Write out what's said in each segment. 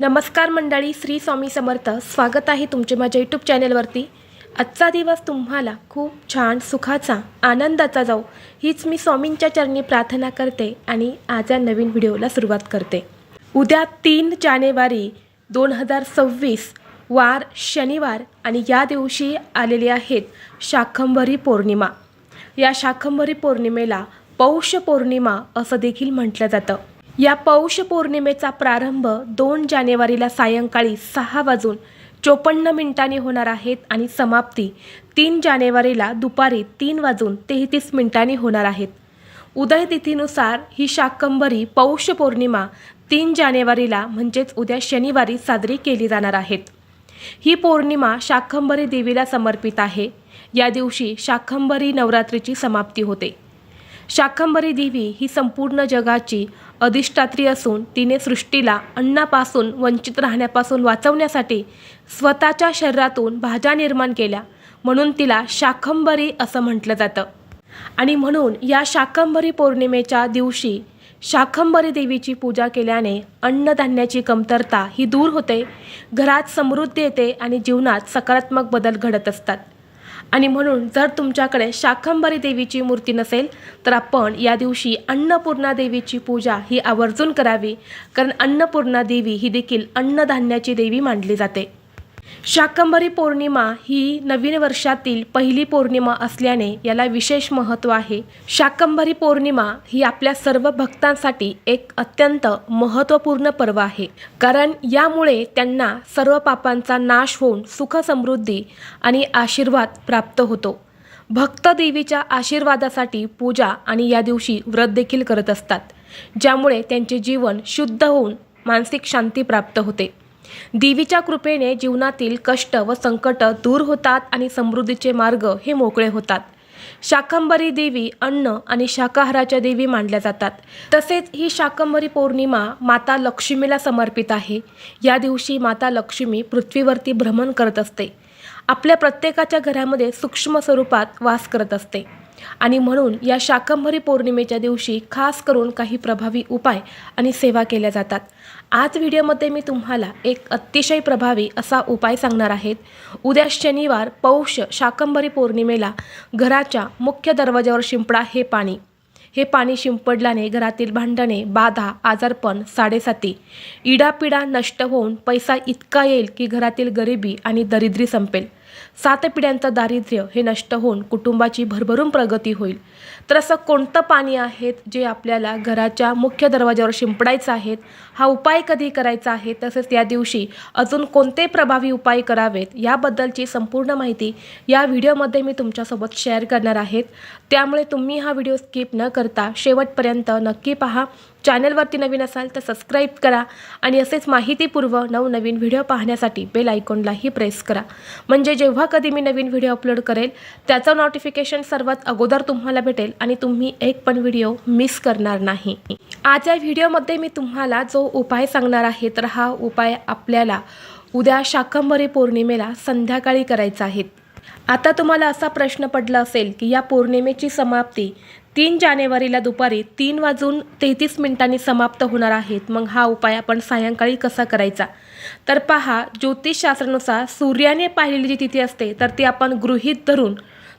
नमस्कार मंडळी श्री स्वामी समर्थ. स्वागत आहे तुमचे माझ्या यूट्यूब चॅनेलवरती आजचा दिवस तुम्हाला खूप छान सुखाचा आनंदाचा जाऊ हीच मी स्वामींच्या चरणी प्रार्थना करते आणि आज या नवीन व्हिडिओला सुरुवात करते. उद्या तीन जानेवारी दोन हजार सव्वीस वार शनिवार आणि या दिवशी आलेले आहेत शाखंभरी पौर्णिमा. या शाखंभरी पौर्णिमेला पौष पौर्णिमा असं देखील म्हटलं जातं. या पौष पौर्णिमेचा प्रारंभ दोन जानेवारीला सायंकाळी सहा वाजून चोपन्न मिनिटांनी होणार आहेत आणि समाप्ती तीन जानेवारीला दुपारी तीन वाजून तेहतीस मिनिटांनी होणार आहेत उदयतिथीनुसार ही शाकंभरी पौष पौर्णिमा तीन जानेवारीला म्हणजेच उद्या शनिवारी साजरी केली जाणार आहेत ही पौर्णिमा शाकंभरी देवीला समर्पित आहे. या दिवशी शाकंभरी नवरात्रीची समाप्ती होते. शाकंभरी देवी ही संपूर्ण जगाची अधिष्ठात्री असून तिने सृष्टीला अन्नापासून वंचित राहण्यापासून वाचवण्यासाठी स्वतःच्या शरीरातून भाज्या निर्माण केल्या. म्हणून तिला शाकंभरी असं म्हटलं जातं. आणि म्हणून या शाकंभरी पौर्णिमेच्या दिवशी शाकंभरी देवीची पूजा केल्याने अन्नधान्याची कमतरता ही दूर होते. घरात समृद्धी येते आणि जीवनात सकारात्मक बदल घडत असतात. आणि म्हणून जर तुमच्याकडे शाकंभरी देवीची मूर्ती नसेल तर आपण या दिवशी अन्नपूर्णा देवीची पूजा ही आवर्जून करावी. कारण अन्नपूर्णा देवी ही देखील अन्नधान्याची देवी मानली जाते. शाकंभरी पौर्णिमा ही नवीन वर्षातील पहिली पौर्णिमा असल्याने याला विशेष महत्त्व आहे. शाकंभरी पौर्णिमा ही आपल्या सर्व भक्तांसाठी एक अत्यंत महत्त्वपूर्ण पर्व आहे. कारण यामुळे त्यांना सर्व पापांचा नाश होऊन सुख समृद्धी आणि आशीर्वाद प्राप्त होतो. भक्त देवीच्या आशीर्वादासाठी पूजा आणि या दिवशी व्रत देखील करत असतात ज्यामुळे त्यांचे जीवन शुद्ध होऊन मानसिक शांती प्राप्त होते. देवीच्या कृपेने जीवनातील कष्ट व संकट दूर होतात आणि समृद्धीचे मार्ग हे मोकळे होतात. शाकंभरी देवी अन्न आणि शाकाहाराच्या देवी मानल्या जातात. तसेच ही शाकंभरी पौर्णिमा माता लक्ष्मीला समर्पित आहे. या दिवशी माता लक्ष्मी पृथ्वीवरती भ्रमण करत असते. आपल्या प्रत्येकाच्या घरामध्ये सूक्ष्म स्वरूपात वास करत असते. आणि म्हणून या शाकंभरी पौर्णिमेच्या दिवशी खास करून काही प्रभावी उपाय आणि सेवा केल्या जातात. आज व्हिडिओमध्ये मी तुम्हाला एक अतिशय प्रभावी असा उपाय सांगणार आहेत. उद्या शनिवार पौष शाकंभरी पौर्णिमेला घराच्या मुख्य दरवाज्यावर शिंपडा हे पाणी. हे पाणी शिंपडल्याने घरातील भांडणे बाधा आजारपण साडेसाती. इडापिडा नष्ट होऊन पैसा इतका येईल की घरातील गरिबी आणि दरिद्री संपेल. सात पिढ्यांचं दारिद्र्य हे नष्ट होऊन कुटुंबाची भरभरून प्रगती होईल. तर असं कोणतं पाणी आहेत जे आपल्याला घराच्या मुख्य दरवाजावर शिंपडायचं आहेत? हा उपाय कधी करायचा आहे? तसेच त्या दिवशी अजून कोणते प्रभावी उपाय करावेत? याबद्दलची संपूर्ण माहिती या व्हिडिओमध्ये मी तुमच्यासोबत शेअर करणार आहेत त्यामुळे तुम्ही हा व्हिडिओ स्किप न करता शेवटपर्यंत नक्की पहा. चॅनलवरती नवीन असाल तर सबस्क्राईब करा आणि असेच माहितीपूर्व नवनवीन व्हिडिओ पाहण्यासाठी बेल आयकॉनलाही प्रेस करा. म्हणजे जेव्हा कधी मी नवीन व्हिडिओ अपलोड करेल त्याचं नोटिफिकेशन सर्वात अगोदर तुम्हाला भेटेल आणि तुम्ही एक पण व्हिडिओ मिस करणार नाही. आज या व्हिडिओमध्ये मी तुम्हाला जो उपाय सांगणार आहे तर हा उपाय आपल्याला उद्या शाकंभरी पौर्णिमेला संध्याकाळी करायचा आहे. आता तुम्हाला असा प्रश्न पडला असेल की या पौर्णिमेची समाप्ती तीन जानेवारीला दुपारी तीन वाजून तेहतीस मिनिटांनी समाप्त होणार आहेत. मग हा उपाय आपण सायंकाळी कसा करायचा? तर पहा ज्योतिषशास्त्रानुसार सूर्याने पाहिलेली जी तिथी असते तर ती आपण गृहीत धरून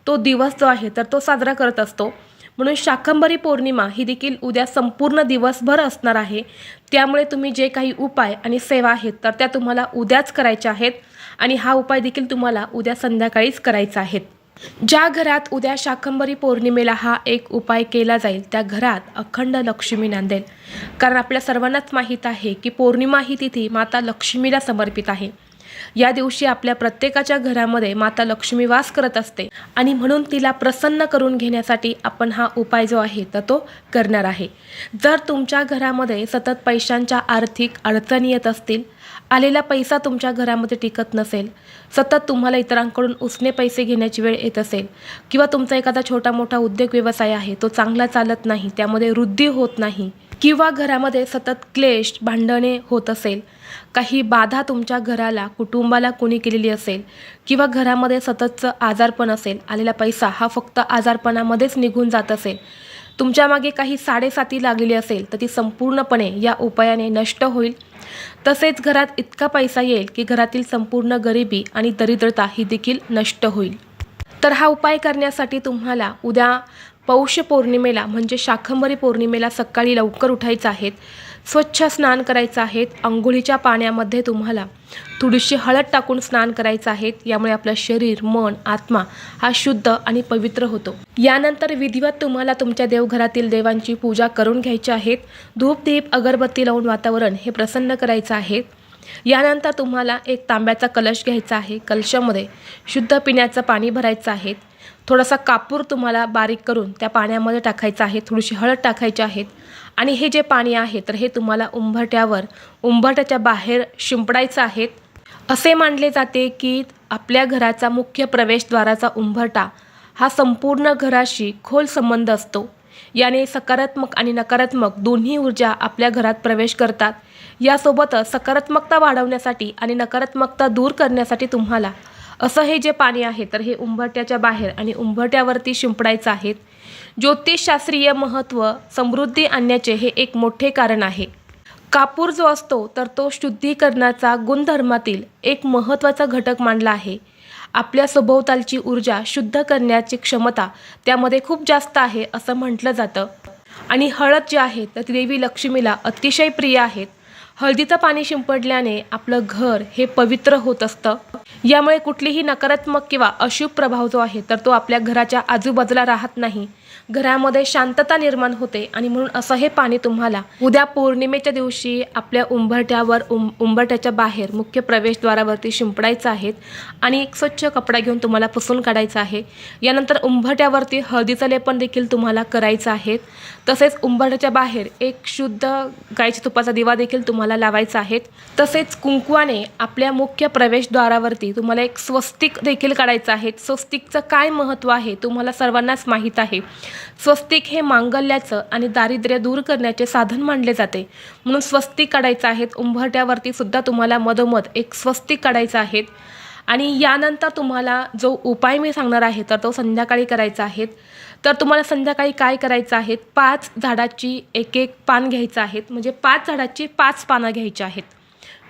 तो दिवस जो आहे तर तो साजरा करत असतो. म्हणून शाकंभरी पौर्णिमा ही देखील उद्या संपूर्ण दिवसभर असणार आहे. त्यामुळे तुम्ही जे काही उपाय आणि सेवा आहेत तर त्या तुम्हाला उद्याच करायच्या आहेत. आणि हा उपाय देखील तुम्हाला उद्या संध्याकाळीच करायचा आहे. ज्या घरात उद्या शाकंभरी पौर्णिमेला हा एक उपाय केला जाईल त्या घरात अखंड लक्ष्मी नांदेल. कारण आपल्या सर्वांनाच माहीत आहे की पौर्णिमा ही तिथी माता लक्ष्मीला समर्पित आहे. या दिवशी आपल्या प्रत्येकाच्या घरामध्ये माता लक्ष्मी वास करत असते आणि म्हणून तिला प्रसन्न करून घेण्यासाठी आपण हा उपाय जो आहे तर तो करणार आहे. जर तुमच्या घरामध्ये सतत पैशांच्या आर्थिक अडचणी येत असतील आलेला पैसा तुमच्या घरामध्ये टिकत नसेल सतत तुम्हाला इतरांकडून उसने पैसे घेण्याची वेळ येत असेल किंवा तुमचा एखादा छोटा मोठा उद्योग व्यवसाय आहे तो चांगला चालत नाही त्यामध्ये वृद्धी होत नाही किंवा घरामध्ये सतत क्लेश भांडणे होत असेल काही बाधा तुमच्या घराला कुटुंबाला कोणी केलेली असेल किंवा घरामध्ये सततचं आजारपण असेल आलेला पैसा हा फक्त आजारपणामध्येच निघून जात असेल तुमच्या मागे काही साडेसाती लागलेली असेल तर ती संपूर्णपणे या उपायाने नष्ट होईल. तसेच घरात इतका पैसा येईल की घरातील संपूर्ण गरिबी आणि दरिद्रता ही देखील नष्ट होईल. तर हा उपाय करण्यासाठी तुम्हाला उद्या पौष पौर्णिमेला म्हणजे शाकंभरी पौर्णिमेला सकाळी लवकर उठायचं आहेत स्वच्छ स्नान करायचं आहे अंघोळीच्या पाण्यामध्ये तुम्हाला. थोडीशी हळद टाकून स्नान करायचं आहे यामुळे आपलं शरीर मन आत्मा हा शुद्ध आणि पवित्र होतो. यानंतर विधिवत तुम्हाला तुमच्या देवघरातील देवांची पूजा करून घ्यायची आहेत. धूप दीप अगरबत्ती लावून वातावरण हे प्रसन्न करायचं आहे. यानंतर तुम्हाला एक तांब्याचा कलश घ्यायचा आहे. कलशामध्ये शुद्ध पिण्याचं पाणी भरायचं आहे. थोडासा कापूर तुम्हाला बारीक करून त्या पाण्यामध्ये टाकायचा आहे. थोडीशी हळद टाकायची आहेत आणि हे जे पाणी आहे तर हे तुम्हाला उंबरट्यावर उंबरट्याच्या बाहेर शिंपडायचं आहे. असे मानले जाते की आपल्या घराचा मुख्य प्रवेशद्वाराचा उंबरटा हा संपूर्ण घराशी खोल संबंध असतो. याने सकारात्मक आणि नकारात्मक दोन्ही ऊर्जा आपल्या घरात प्रवेश करतात. यासोबतच सकारात्मकता वाढवण्यासाठी आणि नकारात्मकता दूर करण्यासाठी तुम्हाला असं हे जे पाणी आहे तर हे उंबरट्याच्या बाहेर आणि उंबरट्यावरती शिंपडायचं आहे. ज्योतिषशास्त्रीय महत्त्व समृद्धी आणण्याचे हे एक मोठे कारण आहे. कापूर जो असतो तर तो शुद्धीकरणाचा गुणधर्मातील एक महत्त्वाचा घटक मानला आहे. आपल्या सभोवतालची ऊर्जा शुद्ध करण्याची क्षमता त्यामध्ये खूप जास्त आहे असं म्हटलं जातं. आणि हळद जी आहे तर ती देवी लक्ष्मीला अतिशय प्रिय आहेत. हळदीचं पाणी शिंपडल्याने आपलं घर हे पवित्र होत असतं. यामुळे कुठलीही नकारात्मक किंवा अशुभ प्रभाव जो आहे तर तो आपल्या घराच्या आजूबाजूला राहत नाही. घरामध्ये शांतता निर्माण होते आणि म्हणून असं हे पाणी तुम्हाला उद्या पौर्णिमेच्या दिवशी आपल्या उंबरट्यावर उं उंबरट्याच्या बाहेर मुख्य प्रवेशद्वारावरती शिंपडायचं आहे आणि एक स्वच्छ कपडा घेऊन तुम्हाला पुसून काढायचा आहे. यानंतर उंबरट्यावरती हळदीचं लेपन देखील तुम्हाला करायचं आहे. तसेच उंबरट्याच्या बाहेर एक शुद्ध गायच्या तुपाचा दिवा देखील तुम्हाला लावायचा आहे. तसेच कुंकवाने आपल्या मुख्य प्रवेशद्वारावरती तुम्हाला एक स्वस्तिक देखील काढायचं आहे. स्वस्तिकचं काय महत्त्व आहे तुम्हाला सर्वांनाच माहीत आहे. स्वस्तिक हे मांगल्याचं आणि दारिद्र्य दूर करण्याचे साधन मानले जाते. म्हणून स्वस्तिक काढायचं आहेत उंबरट्यावरती सुद्धा तुम्हाला मधोमध एक स्वस्तिक काढायचं आहे आणि यानंतर तुम्हाला जो उपाय मी सांगणार आहे तर तो संध्याकाळी करायचा आहे तर तुम्हाला संध्याकाळी काय करायचं आहे पाच झाडाची एक एक पान घ्यायचं आहेत. म्हणजे पाच झाडाची पाच पानं घ्यायची आहेत.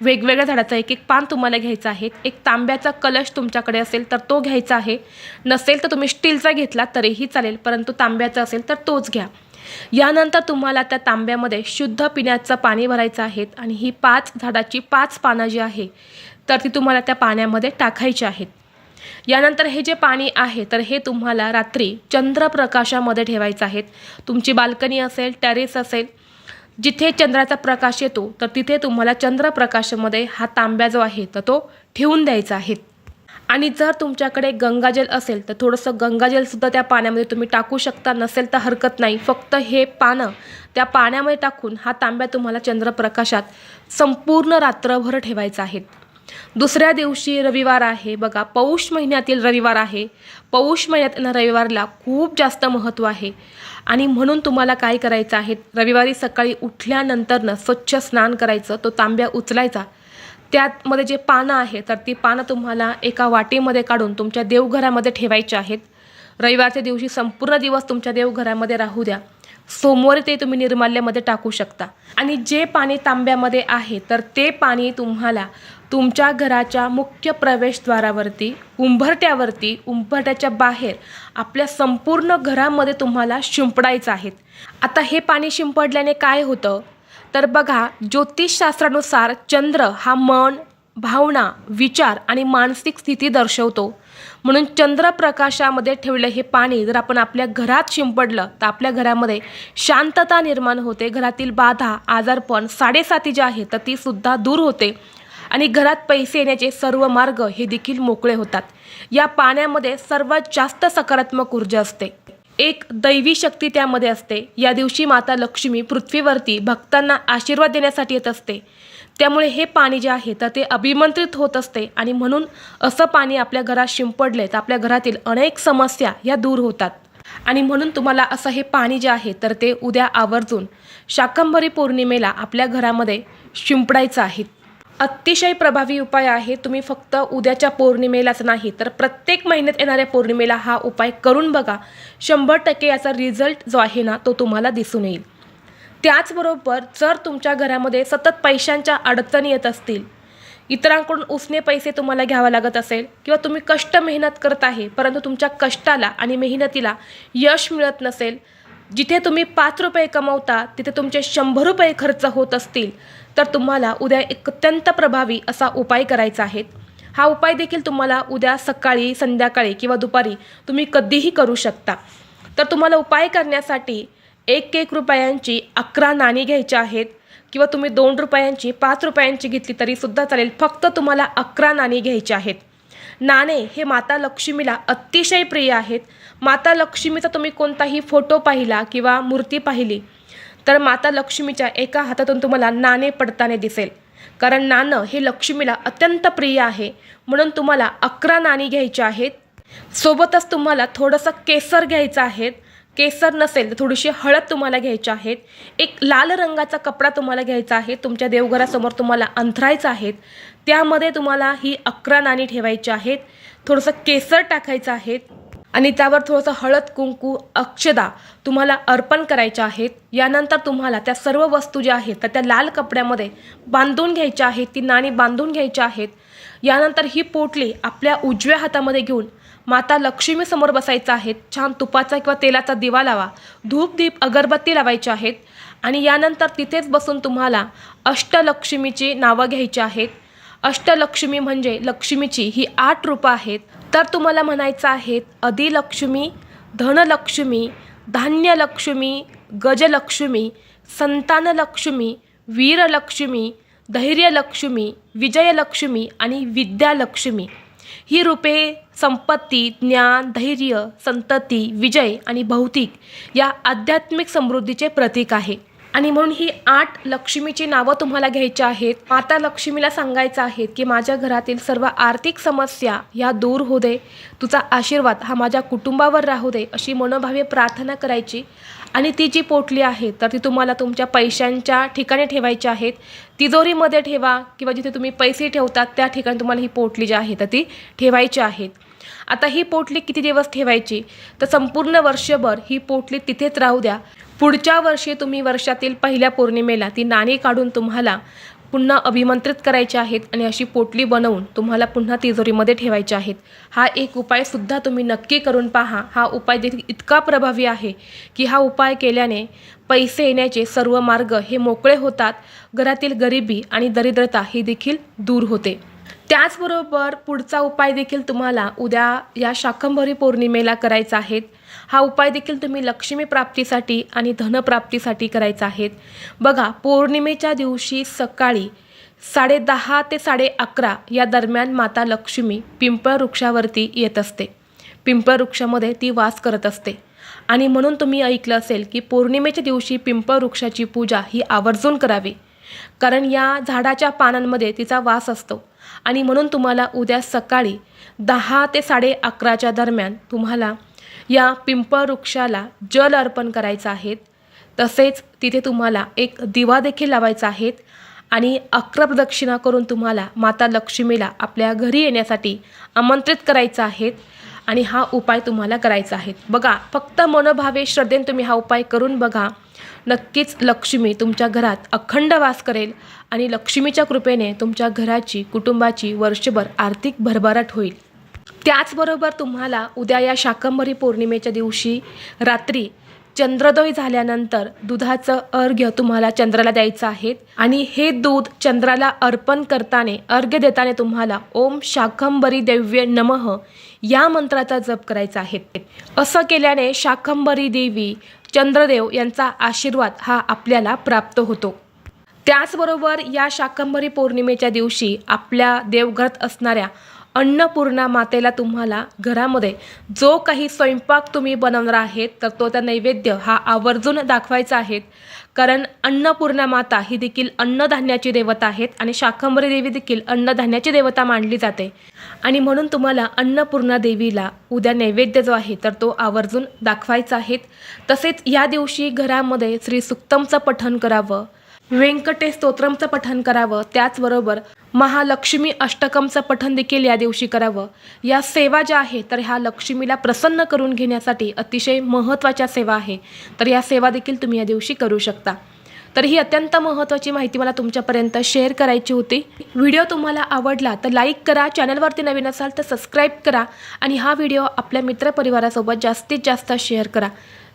वेगवेगळ्या झाडाचं एक एक पान तुम्हाला घ्यायचं आहे. एक तांब्याचा कलश तुमच्याकडे असेल तर तो घ्यायचा आहे. नसेल तर तुम्ही स्टीलचा घेतला तरीही चालेल परंतु तांब्याचा असेल तर तोच घ्या. यानंतर तुम्हाला त्या तांब्यामध्ये शुद्ध पिण्याचं पाणी भरायचं आहे आणि ही पाच झाडाची पाच पानं जी आहे तर ती तुम्हाला त्या पाण्यामध्ये टाकायची आहेत. यानंतर हे जे पाणी आहे तर हे तुम्हाला रात्री चंद्रप्रकाशामध्ये ठेवायचं आहे. तुमची बाल्कनी असेल टेरेस असेल जिथे चंद्राचा प्रकाश येतो तर तिथे तुम्हाला चंद्रप्रकाशामध्ये हा तांब्या जो आहे तर तो ठेवून द्यायचा आहे. आणि जर तुमच्याकडे गंगाजल असेल तर थोडंसं गंगाजलसुद्धा त्या पाण्यामध्ये तुम्ही टाकू शकता नसेल तर हरकत नाही. फक्त हे पानं त्या पाण्यामध्ये टाकून हा तांब्या तुम्हाला चंद्रप्रकाशात संपूर्ण रात्रभर ठेवायचा आहे. दुसऱ्या दिवशी रविवार आहे. बघा पौष महिन्यातील रविवार आहे. पौष महिन्यात रविवारला खूप जास्त महत्त्व आहे. आणि म्हणून तुम्हाला काय करायचं आहे? रविवारी सकाळी उठल्यानंतरनं स्वच्छ स्नान करायचं तो तांब्या उचलायचा. त्यातमध्ये जे पानं आहे तर ती पानं तुम्हाला एका वाटीमध्ये काढून तुमच्या देवघरामध्ये ठेवायची आहेत. रविवारच्या दिवशी संपूर्ण दिवस तुमच्या देवघरामध्ये राहू द्या. सोमवारी ते तुम्ही निर्माल्यामध्ये टाकू शकता. आणि जे पाणी तांब्यामध्ये आहे तर ते पाणी तुम्हाला तुमच्या घराच्या मुख्य प्रवेशद्वारावरती उंबरट्यावरती उंबरट्याच्या बाहेर आपल्या संपूर्ण घरामध्ये तुम्हाला शिंपडायचं आहे. आता हे पाणी शिंपडल्याने काय होतं? तर बघा ज्योतिषशास्त्रानुसार चंद्र हा मन भावना विचार आणि मानसिक स्थिती दर्शवतो. म्हणून चंद्रप्रकाशामध्ये ठेवलं हे पाणी जर आपण आपल्या घरात शिंपडलं तर आपल्या घरामध्ये शांतता निर्माण होते. घरातील बाधा आजारपण साडेसाती जे आहे तर ती सुद्धा दूर होते. आणि घरात पैसे येण्याचे सर्व मार्ग हे देखील मोकळे होतात. या पाण्यामध्ये सर्वात जास्त सकारात्मक ऊर्जा असते. एक दैवी शक्ती त्यामध्ये असते. या दिवशी माता लक्ष्मी पृथ्वीवरती भक्तांना आशीर्वाद देण्यासाठी येत असते. त्यामुळे हे पाणी जे आहे तर ते अभिमंत्रित होत असते. आणि म्हणून असं पाणी आपल्या घरात शिंपडले तर आपल्या घरातील अनेक समस्या या दूर होतात. आणि म्हणून तुम्हाला असं हे पाणी जे आहे तर ते उद्या आवर्जून शाकंभरी पौर्णिमेला आपल्या घरामध्ये शिंपडायचं आहे. अतिशय प्रभावी उपाय आहे. तुम्ही फक्त उद्याच्या पौर्णिमेलाच नाही तर प्रत्येक महिन्यात येणाऱ्या पौर्णिमेला हा उपाय करून बघा. शंभर टक्के याचा रिझल्ट जो आहे ना तो तुम्हाला दिसून येईल. त्याचबरोबर जर तुमच्या घरामध्ये सतत पैशांच्या अडचणी येत असतील इतरांकडून उसने पैसे तुम्हाला घ्यावं लागत असेल किंवा तुम्ही कष्ट मेहनत करत आहे परंतु तुमच्या कष्टाला आणि मेहनतीला यश मिळत नसेल जिथे तुम्ही पाच रुपये कमवता तिथे तुमचे शंभर रुपये खर्च होत असतील तर तुम्हाला उद्या एक अत्यंत प्रभावी असा उपाय करायचा आहे. हा उपाय देखील तुम्हाला उद्या सकाळी संध्याकाळी किंवा दुपारी तुम्ही कधीही करू शकता. तर तुम्हाला उपाय करण्यासाठी एक एक रुपयांची अकरा नाणी घ्यायची आहेत किंवा तुम्ही दोन रुपयांची पाच रुपयांची घेतली तरीसुद्धा चालेल. फक्त तुम्हाला अकरा नाणी घ्यायची आहेत. नाणे हे माता लक्ष्मीला अतिशय प्रिय आहेत. माता लक्ष्मीचा तुम्ही कोणताही फोटो पाहिला किंवा मूर्ती पाहिली तर माता लक्ष्मीच्या एका हातातून तुम्हाला नाणे पडताना दिसेल. कारण नाणं हे लक्ष्मीला अत्यंत प्रिय आहे. म्हणून तुम्हाला अकरा नाणी घ्यायची आहेत. सोबतच तुम्हाला थोडंसं केसर घ्यायचं आहे. केसर नसेल तर थोडीशी हळद तुम्हाला घ्यायची आहेत एक लाल रंगाचा कपडा तुम्हाला घ्यायचा आहे. तुमच्या देवघरासमोर तुम्हाला अंथरायचं आहेत त्यामध्ये तुम्हाला ही अकरा नाणी ठेवायची आहेत. थोडंसं केसर टाकायचं आहेत आणि त्यावर थोडंसं हळद कुंकू अक्षदा तुम्हाला अर्पण करायच्या आहेत. यानंतर तुम्हाला त्या सर्व वस्तू ज्या आहेत तर त्या लाल कपड्यामध्ये बांधून घ्यायच्या आहेत. ती नाणी बांधून घ्यायच्या आहेत. यानंतर ही पोटली आपल्या उजव्या हातामध्ये घेऊन माता लक्ष्मीसमोर बसायचं आहे छान तुपाचा किंवा तेलाचा दिवा लावा. धूप दीप अगरबत्ती लावायची आहेत. आणि यानंतर तिथेच बसून तुम्हाला अष्टलक्ष्मीची नावं घ्यायची आहेत. अष्टलक्ष्मी म्हणजे लक्ष्मीची ही आठ रूपं आहेत. तर तुम्हाला म्हणायचं आहेत अधिलक्ष्मी धनलक्ष्मी धान्यलक्ष्मी गजलक्ष्मी संतानलक्ष्मी वीरलक्ष्मी धैर्यलक्ष्मी विजयलक्ष्मी आणि विद्यालक्ष्मी. ही रूपे संपत्ती ज्ञान धैर्य संतती विजय आणि भौतिक या आध्यात्मिक समृद्धीचे प्रतीक आहे. आणि म्हणून ही आठ लक्ष्मीची नावं तुम्हाला घ्यायची आहेत. माता लक्ष्मीला सांगायचं आहे की माझ्या घरातील सर्व आर्थिक समस्या ह्या दूर होऊ दे. तुझा आशीर्वाद हा माझ्या कुटुंबावर राहू दे अशी मनोभावे प्रार्थना करायची. आणि ती जी पोटली आहे तर ती तुम्हाला तुमच्या पैशांच्या ठिकाणी ठेवायची आहेत. तिजोरीमध्ये ठेवा किंवा जिथे तुम्ही पैसे ठेवतात त्या ठिकाणी तुम्हाला ही पोटली जी आहे तर ती ठेवायची आहेत. आता ही पोटली किती दिवस ठेवायची? तर संपूर्ण वर्षभर ही पोटली तिथेच राहू द्या. पुढच्या वर्षी तुम्ही वर्षातील पहिल्या पौर्णिमेला ती नाणी काढून तुम्हाला पुन्हा अभिमंत्रित करायचे आहेत आणि अशी पोटली बनवून तुम्हाला पुन्हा तिजोरीमध्ये ठेवायचे आहेत. हा एक उपायसुद्धा तुम्ही नक्की करून पहा. हा उपाय देखील इतका प्रभावी आहे की हा उपाय केल्याने पैसे येण्याचे सर्व मार्ग हे मोकळे होतात. घरातील गरिबी आणि दरिद्रता ही देखील दूर होते. त्याचबरोबर पुढचा उपाय देखील तुम्हाला उद्या या शाकंभरी पौर्णिमेला करायचा आहे. हा उपाय देखील तुम्ही लक्ष्मी प्राप्तीसाठी आणि धनप्राप्तीसाठी करायचा आहे. बघा पौर्णिमेच्या दिवशी सकाळी साडे दहा ते साडे अकरा या दरम्यान माता लक्ष्मी पिंपळ वृक्षावरती येत असते. पिंपळ वृक्षामध्ये ती वास करत असते. आणि म्हणून तुम्ही ऐकलं असेल की पौर्णिमेच्या दिवशी पिंपळ वृक्षाची पूजा ही आवर्जून करावी. कारण या झाडाच्या पानांमध्ये तिचा वास असतो. आणि म्हणून तुम्हाला उद्या सकाळी दहा ते साडे अकराच्या दरम्यान तुम्हाला या पिंपळ वृक्षाला जल अर्पण करायचं आहे तसेच तिथे तुम्हाला एक दिवा देखील लावायचा आहे आणि अकरा प्रदक्षिणा करून तुम्हाला माता लक्ष्मीला आपल्या घरी येण्यासाठी आमंत्रित करायचं आहे आणि हा उपाय तुम्हाला करायचा आहे. बघा फक्त मनोभावे श्रद्धेने तुम्ही हा उपाय करून बघा. नक्कीच लक्ष्मी तुमच्या घरात अखंड वास करेल आणि लक्ष्मीच्या कृपेने तुमच्या घराची कुटुंबाची वर्षभर आर्थिक भरभराट होईल. त्याचबरोबर तुम्हाला उद्या या शाकंभरी पौर्णिमेच्या दिवशी रात्री चंद्रोदय झाल्यानंतर दुधाचं अर्घ्य तुम्हाला चंद्राला द्यायचं आहे. आणि हे दूध चंद्राला अर्पण करताना अर्घ्य देताना तुम्हाला ओम शाकंभरी देव्य नमः या मंत्राचा जप करायचा आहे. असं केल्याने शाकंभरी देवी चंद्रदेव यांचा आशीर्वाद हा आपल्याला प्राप्त होतो. त्याचबरोबर या शाकंभरी पौर्णिमेच्या दिवशी आपल्या देवघरात असणाऱ्या अन्नपूर्णा मातेला तुम्हाला घरामध्ये जो काही स्वयंपाक तुम्ही बनवणार आहेत तर तो त्या नैवेद्य हा आवर्जून दाखवायचा आहे. कारण अन्नपूर्णा माता ही देखील अन्नधान्याची देवता आहेत आणि शाकंभरी देवी देखील अन्नधान्याची देवता मानली जाते. आणि म्हणून तुम्हाला अन्नपूर्णा देवीला उद्या नैवेद्य जो आहे तर तो आवर्जून दाखवायचा आहे. तसेच या दिवशी घरामध्ये श्री सुक्तमचं पठण करावं व्यंकटेश स्तोत्रमचं पठण करावं त्याचबरोबर महालक्ष्मी अष्टकमचं पठण देखील या दिवशी करावं. या सेवा ज्या आहे तर ह्या लक्ष्मीला प्रसन्न करून घेण्यासाठी अतिशय महत्त्वाच्या सेवा आहे तर या सेवा देखील तुम्ही या दिवशी करू शकता. तर ही अत्यंत महत्त्वाची माहिती मला तुमच्यापर्यंत शेअर करायची होती. व्हिडिओ तुम्हाला आवडला तर लाईक करा चॅनलवरती नवीन असाल तर सबस्क्राईब करा आणि हा व्हिडिओ आपल्या मित्रपरिवारासोबत जास्तीत जास्त शेअर करा.